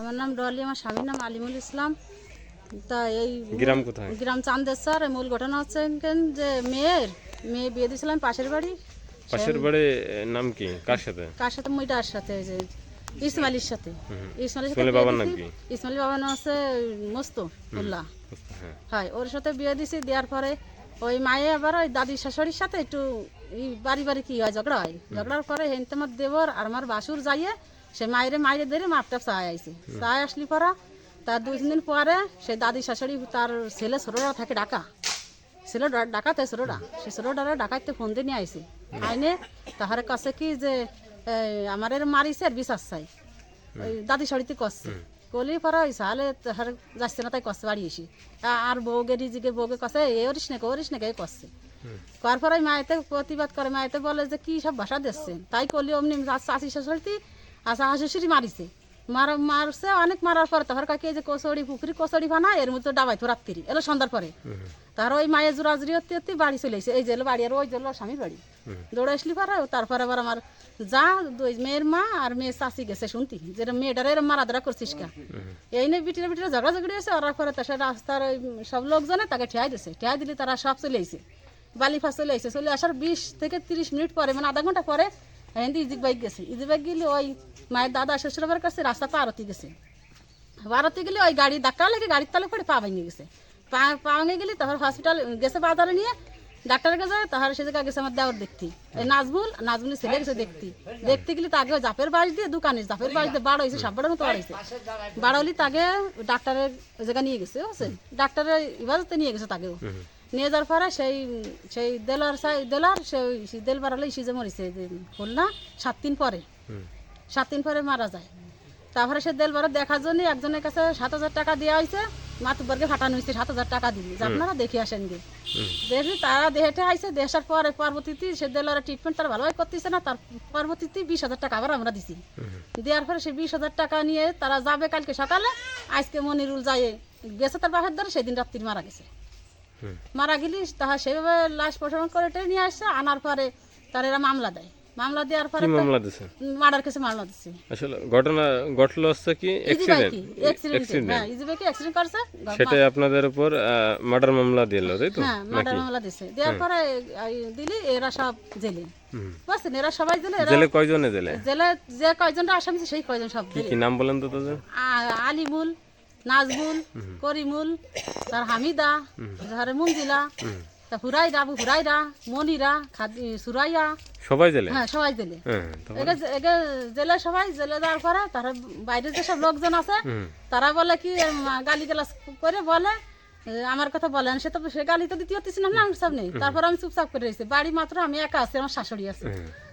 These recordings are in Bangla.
আমার নাম ডলি আমার স্বামীর নাম আলিমুল ইসলাম। তা এই গ্রাম কোথায়? গ্রাম চান্দেশ্বর মূল ঘটনা হচ্ছে কেন যে মেয়ের মেয়ে বিয়ে দিয়েছিলাম পাশের বাড়ি। পাশের বাড়ি নাম কি? কার সাথে? কার সাথে? মইটার সাথে যে ইসমাইলের সাথে। ইসমাইলের সাথে বাবার নাম দিছি। ইসমাইলের বাবার নাম হচ্ছে মস্ত উল্লাহ হ্যাঁ। ওর সাথে বিয়ে দিছি দেওয়ার পরে ওই মায়ে আবার ওই দাদি শাশুড়ির সাথে একটু বাড়ি বাড়ি কি হয় ঝগড়া হয়। ঝগড়ার পরে হেনতে আমার দেবর আর আমার বাসুর যাইয়ে সে মায়েরে মায়েরে ধরে মাপটা চায় আইছে। চায় আসলি পরা তার দুই তিন দিন পরে সে দাদি শাশুড়ি তার ছেলে ছোটরা থাকে ডাকা ছেলে ডাকাতে ছোটরা। সে ছোটরা ডাকাইতে ফোন দিয়ে নিয়ে আইছে। আইনে তাহার কাছে কি যে আমার এর মারিছে আর বিশ্বাস চাই ওই দাদি শাড়িতে কষছে কলি পরে ওই সালে তাহার যাচ্ছে না তাই কষছে বাড়ি এসে। আ- আর বউকে রিজিকে বউকে কষে এ ওরিস নাকি ওরিস নাকি এই কষছে করার পরে মায়েতে প্রতিবাদ করে মায়েতে বলে যে কি সব ভাষা দিচ্ছেন তাই কলি অমনি চাষি শাশুড়ি আর শাশুড়ি মারিছে। মার মারছে অনেক মারার পরে তাহার কাকে যে কচড়ি পুকুরি কচড়ি ফানা এর মধ্যে ডাবাই তো রাত্রি এলো সন্ধ্যার পরে। তার ওই মায়ের জোরাজুরি হতে হতে বাড়ি চলে এসে এই যে বাড়ি আর ওই যে স্বামীর বাড়ি। দৌড়ে আসলি পরে তারপরে আবার আমার যা দুই মেয়ের মা আর মেয়ের চাষি গেছে শুনতি। যেটা মেয়েটার এরম মারা ধরা করছিস কা এই নিয়ে বিটিরে বিটিরে ঝগড়া ঝগড়ি হয়েছে। ওরা পরে তার রাস্তার ওই সব লোকজনে তাকে ঠেয়াই দিছে। ঠেয়াই দিলে তারা সব চলে আইছে। বালি ফাঁস চলে আইছে। চলে আসার বিশ থেকে তিরিশ মিনিট পরে মানে আধা ঘণ্টা পরে হিন্দি ইজিক বাইক গেছে। ইজিক বাইক গেলে ওই মায়ের দাদা শ্বশুরবার কাছে রাস্তা পারতি গেছে। বারোতে গেলে ওই গাড়ি ধাক্কা লেগে গাড়ির তলে পড়ে পা ভেঙে গেছে। পা পা ভেঙে গেলে তারপর হসপিটাল গেছে বাজারে নিয়ে ডাক্তারের কাছে তাহার সে জায়গায় গেছে আমার দেওয়ার দেখতি। নাজমুল, নাজমুলের ছেলে গেছে দেখতি। দেখতে গেলে তাকে জাপের বাড়ি দিয়ে দোকানে জাপের বাড়ি দিয়ে বাড়ো হয়েছে সাপড়ের মতো বাড়াইছে। বাড়াইলি তাকে ডাক্তারের জায়গায় নিয়ে গেছে ডাক্তারের ইবাজতে নিয়ে গেছে তাকেও। নিয়ে যাওয়ার পরে সেই সেই দেলার সাই দেলার সেই দেল বাড়ালে সিজে মরিছে হল না সাত দিন পরে সাত দিন পরে মারা যায় তারপরে সে দেলবারে দেখার জন্য একজনের কাছে সাত হাজার টাকা দেওয়া হয়েছে মাতুবর্গে ফাটানো হয়েছে সাত হাজার টাকা দিবি যে আপনারা দেখে আসেন গে দেখি তারা দেহেটে আইসে দেখার পরে পরবর্তীতে সে দেলারে ট্রিটমেন্ট তার ভালোভাবে করতেছে না তার পরবর্তীতে বিশ হাজার টাকা আবার আমরা দিছি দেওয়ার পরে সে বিশ হাজার টাকা নিয়ে তারা যাবে কালকে সকালে আজকে মনিরুল যায় গেছে তার বাপের দ্বারা সেদিন রাত্রি মারা গেছে মারা গেলি তাহা সেভাবে লাশ প্রসারণ করে টেনে নিয়ে আসছে আনার পরে তার এরা মামলা দেয়। মামলা দেওয়ার পরে মামলা দিছে? মার্ডার কেসে মামলা দিচ্ছে আসলে ঘটনা ঘটলো হচ্ছে কি অ্যাক্সিডেন্ট অ্যাক্সিডেন্ট হ্যাঁ অ্যাক্সিডেন্ট করছে সেটাই আপনাদের উপর মার্ডার মামলা দিল তাই তো? হ্যাঁ মার্ডার মামলা দিছে। দেওয়ার পরে দিলি এরা সব জেলে। বুঝছেন? এরা সবাই জেলে জেলে কয়জনে জেলে? জেলে যে কয়জনটা আসামি সেই কয়জন সব জেলে। কি নাম বলেন তো তাদের? আলিমুল নাজমুল করিমুল তার হামিদা তার মঞ্জিলা তা হুরাইরা আবু হুরাইরা মনিরা সুরাইয়া। সবাই জেলে? হ্যাঁ সবাই জেলে। হ্যাঁ জেলে সবাই জেলে যাওয়ার পরে তারা বাইরে যেসব লোকজন আছে তারা বলে কি গালি গালাস করে বলে আমার কথা বলেন সে তো সে গালি তো দিতে হতেছি না আমার সামনে। তারপর আমি চুপচাপ করে রয়েছি। বাড়ি মাত্র আমি একা আছি আমার শাশুড়ি আছে।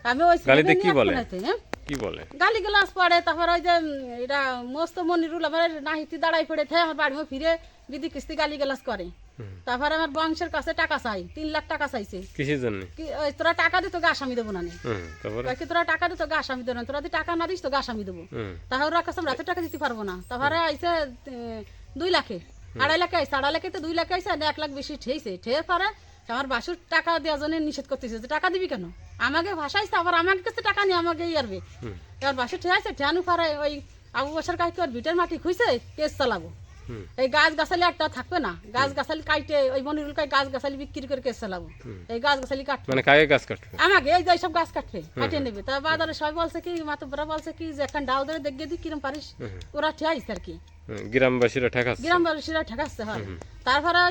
আমি ওই গালিতে কি বলে? কি বলে? গালি গ্লাস পড়ে তারপর ওই যে এটা মস্ত মনিরুল আমার নাহিতি দাঁড়াই পড়ে থাকে আমার বাড়ি ফিরে বিধি কিস্তি গালি গ্লাস করে তারপর আমার বংশের কাছে টাকা চাই তিন লাখ টাকা চাইছে। কিসের জন্য? তোরা টাকা দিত গা আসামি দেবো না। তারপরে? তোরা টাকা দিত গা আসামি দেবো না। তোরা যদি টাকা না দিস তো গা আসামি দেবো। তাহলে ওরা কাছে রাতে টাকা দিতে পারব না। তারপরে আইসে দুই লাখে। আড়াই লাখে আইসে আড়াই লাখে তো দুই লাখে আইসে এক লাখ বেশি ঠেইছে। ঠেয়ে পরে আমার বাসুর টাকা দেওয়ার জন্য নিষেধ করতেছে যে টাকা দিবি কেন? আমাকে ভাষাইছে আবার আমার কাছে টাকা নিয়ে আমাকে ইয়ারবে এবার বাসুর ঠেয়াইছে ঠেয়ানু পারে ওই আবু বাসার কাছে ভিটের মাটি খুঁজছে? কেস চালাবো। এই গাছ গাছালি একটা থাকবে না। গাছ গাছালি কাইটে ওই মনিরুল কাই গাছ গাছালি বিক্রি করে কেস চালাবো এই গাছ গাছালি কাটবে। মানে কাকে কাজ কাটবে? আমাকে এই সব গাছ কাটবে কাটিয়ে নেবে। তা বাজারে সবাই বলছে কি মাতুবরা বলছে কি যে এখন ডাউ ধরে দেখে দিই কিরম পারিস? ওরা ঠিয়াইছে আর কি। গ্রামবাসীরা ঠেকাচ্ছে। গ্রামবাসীরা ঠেকাচ্ছে হয়। তারপরে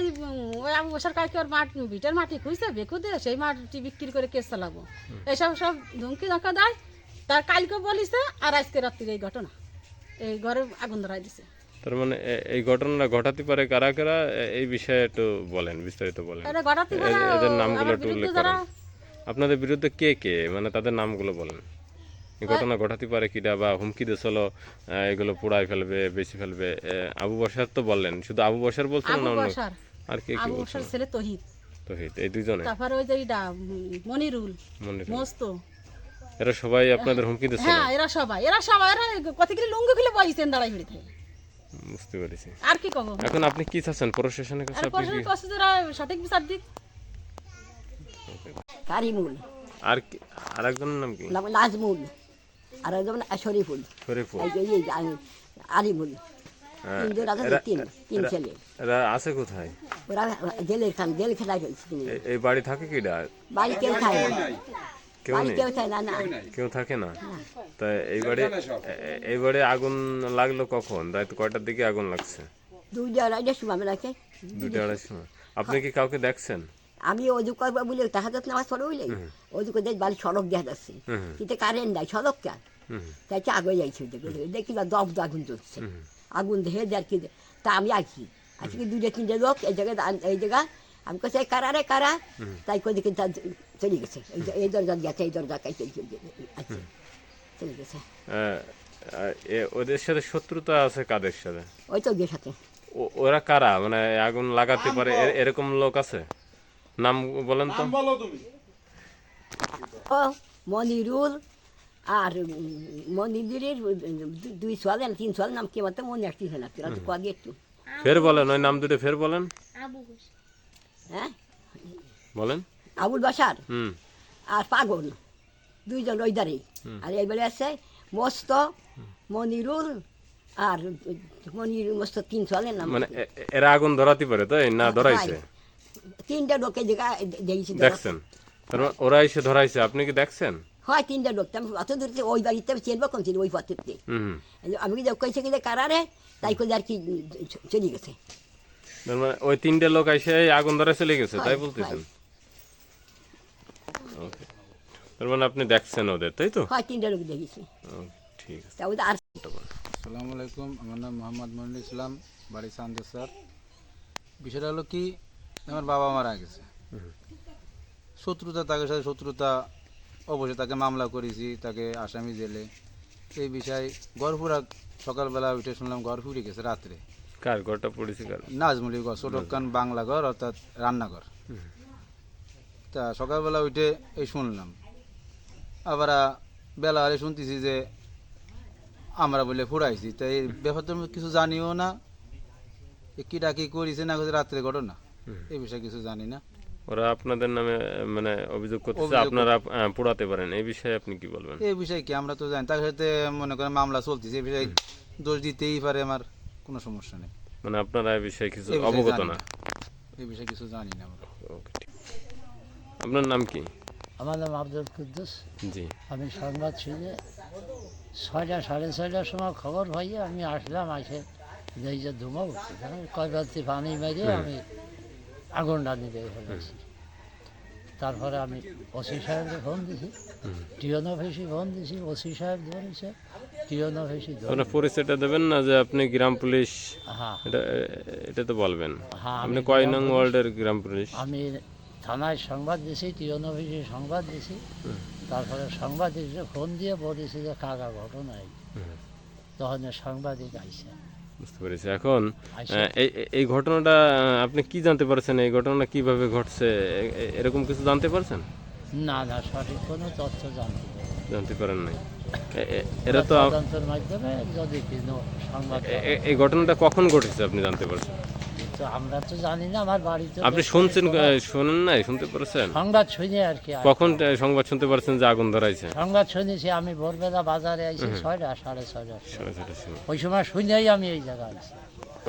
ওই আবু বসার কাকে ওর মাঠ ভিটের মাটি খুঁজছে বেকু দিয়ে সেই মাটি বিক্রি করে কেস চালাবো এইসব সব ধুমকি ধক্কা দেয়। তার কালকে বলিছে আর আজকে রাত্রির এই ঘটনা। এই ঘরে আগুন ধরাই দিছে। তার মানে এই ঘটনাটা ঘটাতে পারে কারা কারা? এই বিষয়ে একটু বলেন বিস্তারিত বলেন। এদের নামগুলো একটু উল্লেখ করেন। আপনাদের বিরুদ্ধে কে কে? মানে তাদের নামগুলো বলেন। এই ঘটনা ঘটাতে পারে কিটা বা হুমকি দিয়েছিল এগুলো পোড়াই ফেলবে বেশি ফেলবে আবু বসার তো বললেন শুধু আবু বসার বলছেন না অন্য আর কে কি বলছেন? ছেলে তহিদ। তো এই দুজনে? তারপরে ওই যে মনিরুল মস্ত। এরা সবাই আপনাদের হুমকি দিচ্ছে হ্যাঁ এরা সবাই। এরা সবাই এরা কতগুলি লুঙ্গি খুলে বইছেন দাঁড়াই ফিরে থাকে? বুঝতে পেরেছি। আর কি কব? এখন আপনি কি চাচ্ছেন? প্রশাসনের কাছে আপনি কি সঠিক বিচার দিক। কারিমুল। আর কি আরেকজনের নাম কি? নাম নাজমুল আর একজন শরীফুল। শরীফুল। এই যে এই যে আলিমুল। তিনজন আছে তিন তিন ছেলে। এরা আছে কোথায়? ওরা জেলের খান জেল খেলায় এই বাড়ি থাকে কিডা বাড়ি কেউ খায় না। কেউ নেই। কেউ না থাকে না। তা এই বাড়ি এ- এ- এই বাড়ি আগুন লাগল কখন? রাত কয়টার দিকে আগুন লাগছে? দুইটা আড়াইটার সময় আমি রাখে দুটো আড়াই সময়। আপনি কি কাউকে দেখছেন? আমি অজু করব বলে নামাজ পড়ে অজু করে বাড়ি সড়ক দেখা যাচ্ছে। কিন্তু কারেন্ট নাই সড়ক কেন? তাই আগে যাইছি দেখি বা দপ আগুন জ্বলছে। আগুন দেখে দেখ কি তা আমি আছি। আজকে দুটো তিনটে লোক এই জায়গায় এই জায়গা আমি কাছে কারা রে কারা তাই করে দেখি চলে গেছে এই দরজা গেছে এই দরজা কাই চলে গেছে ওদের সাথে শত্রুতা আছে কাদের সাথে ওই তো গিয়ে সাথে ওরা কারা মানে আগুন লাগাতে পারে এরকম লোক আছে নাম বলেন তো ও মনিরুল আর মনিরুলের দুই সোয়াল না তিন সোয়াল নাম কি মতো মনে আসতেছে না তোরা তো কদিয়ে একটু ফের বলেন ওই নাম দুটো ফের বলেন হ্যাঁ? বলেন। আবুল বাসার হুম। আর পাগল দুইজন ওই দাঁড়ি আর এইবারে আছে মস্ত মনিরুল আর মনির মস্ত তিন সোয়ালের নাম। মানে এরা আগুন ধরাতে পারে তাই? না ধরাইছে? তিনটা লোকে জায়গা দেখেছি দেখছেন? মানে ওরা এসে ধরাইছে আপনি কি দেখছেন? হয় তিনটা লোক। আমি অত দূর ওই বাড়িতে চেনবো কোন ছিল ওই পথে। আমি কি কইছে কি কারারে তাই করে আর কি চলে গেছে। ওই তিনটে লোক এসে আগুন ধরে চলে গেছে তাই বলতেছেন? ওকে তার মানে আপনি দেখছেন ওদের তাই তো? হয় তিনটা লোক দেখেছি। ঠিক আছে। আসসালামু আলাইকুম আমার নাম মোহাম্মদ মনির ইসলাম বাড়ি সান্দেসার বিষয়টা হলো কি আমার বাবা মারা গেছে। শত্রুতা তাকে সাথে শত্রুতা অবশ্যই তাকে মামলা করেছি তাকে আসামি জেলে। এই বিষয়ে গড়পুরা সকালবেলা উঠে শুনলাম ঘর ফুরে গেছে রাত্রে। কার ঘরটা পড়েছে কার? নাজমুলি ঘর ছোটকান বাংলা ঘর অর্থাৎ রান্নাঘর। তা সকালবেলা উঠে এই শুনলাম। আবার বেলা আরে শুনতেছি যে আমরা বলে ফুরাইছি। তাই এই ব্যাপারটা কিছু জানিও না। কিটা কি করেছে না করেছে রাত্রে ঘটনা। এই বিষয়ে কিছু জানি না। ওরা আপনাদের নামে মানে অভিযোগ করতেছে আপনারা পোড়াতে পারেন। এই বিষয়ে আপনি কি বলবেন? এই বিষয়ে কি? আমরা তো জানি। তার সাথে মনে করেন মামলা চলতেছে। এই বিষয়ে দোষ দিতেই পারে আমার। কোনো সমস্যা নেই। মানে আপনারা এই বিষয়ে কিছু অবগত না। এই বিষয়ে কিছু জানি না আমরা। ওকে আপনার নাম কি? আমার নাম আব্দুল কুদ্দুস। জি। আমি সংবাদ শুনে ছয়টা সাড়ে ছয়টার সময় খবর পাইয়ে আমি আসলাম আসে দেখি যে ধুমা উঠছে। কয় পানি মেরে আমি আগুনটা নিতে ফেলেছি। তারপরে আমি ওসি সাহেবকে ফোন দিছি। টিওন অফিসে ফোন দিছি ওসি সাহেব ধরেছে টিওন অফিসে আপনার পরিচয়টা দেবেন না যে আপনি গ্রাম পুলিশ? হ্যাঁ। এটা এটা তো বলবেন। হ্যাঁ আপনি কয় নং ওয়ার্ল্ডের গ্রাম পুলিশ? আমি থানায় সংবাদ দিছি টিওন অফিসে সংবাদ দিছি। তারপরে সাংবাদিককে ফোন দিয়ে বলেছি যে কাকা ঘটনা এই তখন সাংবাদিক আইসে। বুঝতে পেরেছি। এখন। এই ঘটনাটা আপনি কি জানতে পারছেন? এই ঘটনা কীভাবে ঘটছে? এরকম কিছু জানতে পারছেন? না না সঠিক কোনো তথ্য জানতে জানতে পারেন নাই। এরা তো মাধ্যমে যদি এই ঘটনাটা কখন ঘটেছে আপনি জানতে পারছেন? তো আমরা তো জানি না আমার বাড়িতে আপনি শুনছেন শোনেন নাই শুনতে পারছেন? সংবাদ শুনে আর কি কখন সংবাদ শুনতে পারছেন যে আগুন ধরাইছে? সংবাদ শুনেছি আমি ভোরবেলা বাজারে আইছি ছয়টা সাড়ে ছয়টা। ওই সময় শুনেই আমি এই জায়গায় আইছি।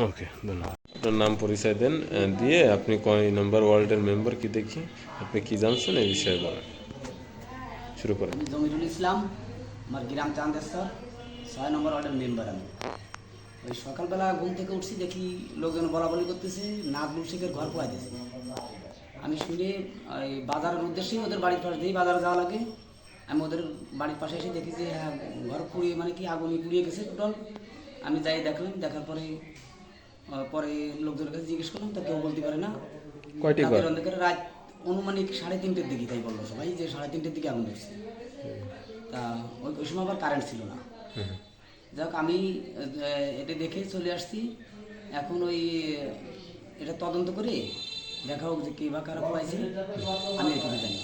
ওকে ধন্যবাদ। আপনার নাম পরিচয় দেন দিয়ে আপনি কয় নম্বর ওয়ার্ল্ডের মেম্বার কি দেখি? আপনি কি জানছেন এই বিষয়ে বলেন। শুরু করেন। জমিরুল ইসলাম আমার গ্রাম চান্দেশ্বর ছয় নম্বর ওয়ার্ডের মেম্বার আমি। ওই সকালবেলা ঘুম থেকে উঠছি দেখি লোকজন বলা বলি করতেছে নাজমুল শেখের ঘর পোয়া দিয়েছে আমি শুনে ওই বাজারের উদ্দেশ্যেই ওদের বাড়ির পাশ দিয়েই বাজারে যাওয়া লাগে। আমি ওদের বাড়ির পাশে এসে দেখি যে হ্যাঁ ঘর পুড়িয়ে মানে কি আগুনে পুড়িয়ে গেছে টোটাল। আমি যাই দেখলাম দেখার পরে পরে লোকজনের কাছে জিজ্ঞেস করলাম তা কেউ বলতে পারে না। কয়টি অন্ধকারে রাত অনুমানিক সাড়ে তিনটের দিকে তাই বলল সবাই যে সাড়ে তিনটের দিকে আগুন ধরছে। তা ওই সময় আবার কারেন্ট ছিল না। যাক, আমি এটা দেখে চলে আসছি। এখন ওই, এটা তদন্ত করে দেখা হোক যে কে বা কারা পাইছে আমি এটুকু জানি।